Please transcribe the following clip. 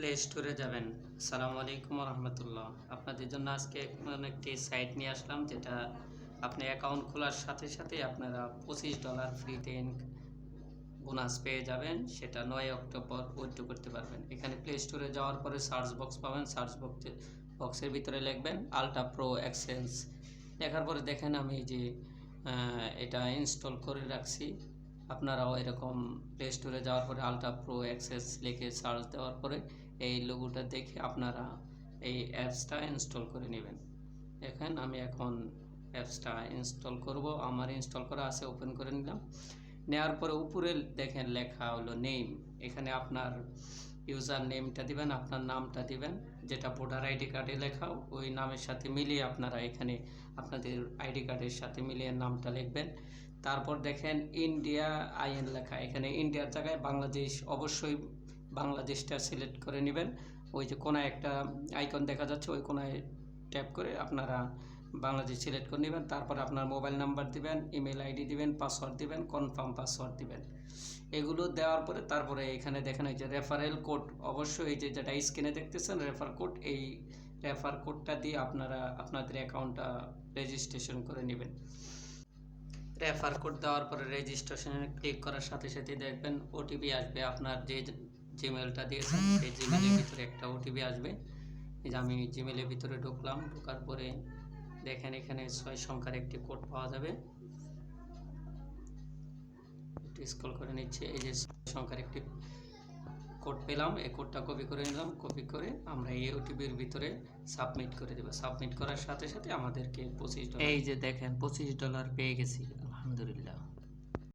Play স্টোরে যাবেন। সালামু আলাইকুম রহমতুল্লাহ আপনাদের জন্য আজকে এমন একটি সাইট নিয়ে আসলাম, যেটা আপনি অ্যাকাউন্ট খোলার সাথে সাথে আপনারা পঁচিশ ডলার ফ্রিতে বোনাস পেয়ে যাবেন। সেটা নয় অক্টোবর উইথড্র করতে পারবেন। এখানে প্লে স্টোরে যাওয়ার পরে সার্চ বক্স পাবেন। সার্চ বক্সে বক্সের ভিতরে লিখবেন আলট্রা প্রো এক্সচেঞ্জ লেখার পরে দেখেন আমি যে এটা ইনস্টল করে রাখছি। আপনারাও এরকম প্লে স্টোরে যাওয়ার পরে আলট্রা প্রো অ্যাক্সেস লিখে সার্চ দেওয়ার পরে এই লোগোটা দেখে আপনারা এই অ্যাপসটা ইনস্টল করে নেবেন। দেখেন, আমি এখন অ্যাপসটা ইনস্টল করব। আমার ইনস্টল করা আছে ওপেন করে নিলাম। নেওয়ার পরে উপরে দেখেন লেখা হলো নেম এখানে আপনার ইউজার নেমটা দিবেন, আপনার নামটা দিবেন। যেটা ভোটার আইডি কার্ডে লেখা, ওই নামের সাথে মিলিয়ে আপনারা এখানে আপনাদের আইডি কার্ডের সাথে মিলিয়ে নামটা লিখবেন। তারপর দেখেন ইন্ডিয়া আইএন লেখা। এখানে ইন্ডিয়ার জায়গায় বাংলাদেশ অবশ্যই বাংলাদেশটা সিলেক্ট করে নেবেন। ওই যে কোনায় একটা আইকন দেখা যাচ্ছে, ওই কোনায় ট্যাপ করে আপনারা বাংলাদেশ সিলেক্ট করে নেবেন। তারপর আপনার মোবাইল নাম্বার দিবেন ইমেল আইডি দিবেন পাসওয়ার্ড দিবেন কনফার্ম পাসওয়ার্ড দিবেন। এগুলো দেওয়ার পরে তারপরে এখানে দেখেন এই যে রেফারেল কোড অবশ্যই এই যে যেটা স্ক্রিনে দেখতেছেন রেফার কোড এই রেফার কোডটা দিয়ে আপনারা আপনাদের অ্যাকাউন্টটা রেজিস্ট্রেশন করে নেবেন। রেফার কোড দেওয়ার পরে রেজিস্ট্রেশনে ক্লিক করার সাথে সাথে দেখবেন ওটিপি আসবে। আপনার যে জিমেলটা দিয়েছেন সেই জিমেলের ভিতরে একটা ওটিপি আসবে। এই যে আমি জিমেলের ভিতরে ঢুকলাম ঢোকার পরে দেখেন এখানে ছয় সংখ্যার একটি কোড পাওয়া যাবে। একটু স্ক্রল করে নিচ্ছে। এই যে ছয় সংখ্যার একটি কোড পেলাম এই কোডটা কপি করে নিলাম। কপি করে আমরা এই ওটিপির ভিতরে সাবমিট করে দেবো। সাবমিট করার সাথে সাথে আমাদেরকে পঁচিশ ডলার এই যে দেখেন পঁচিশ ডলার পেয়ে গেছি। 알함드릴라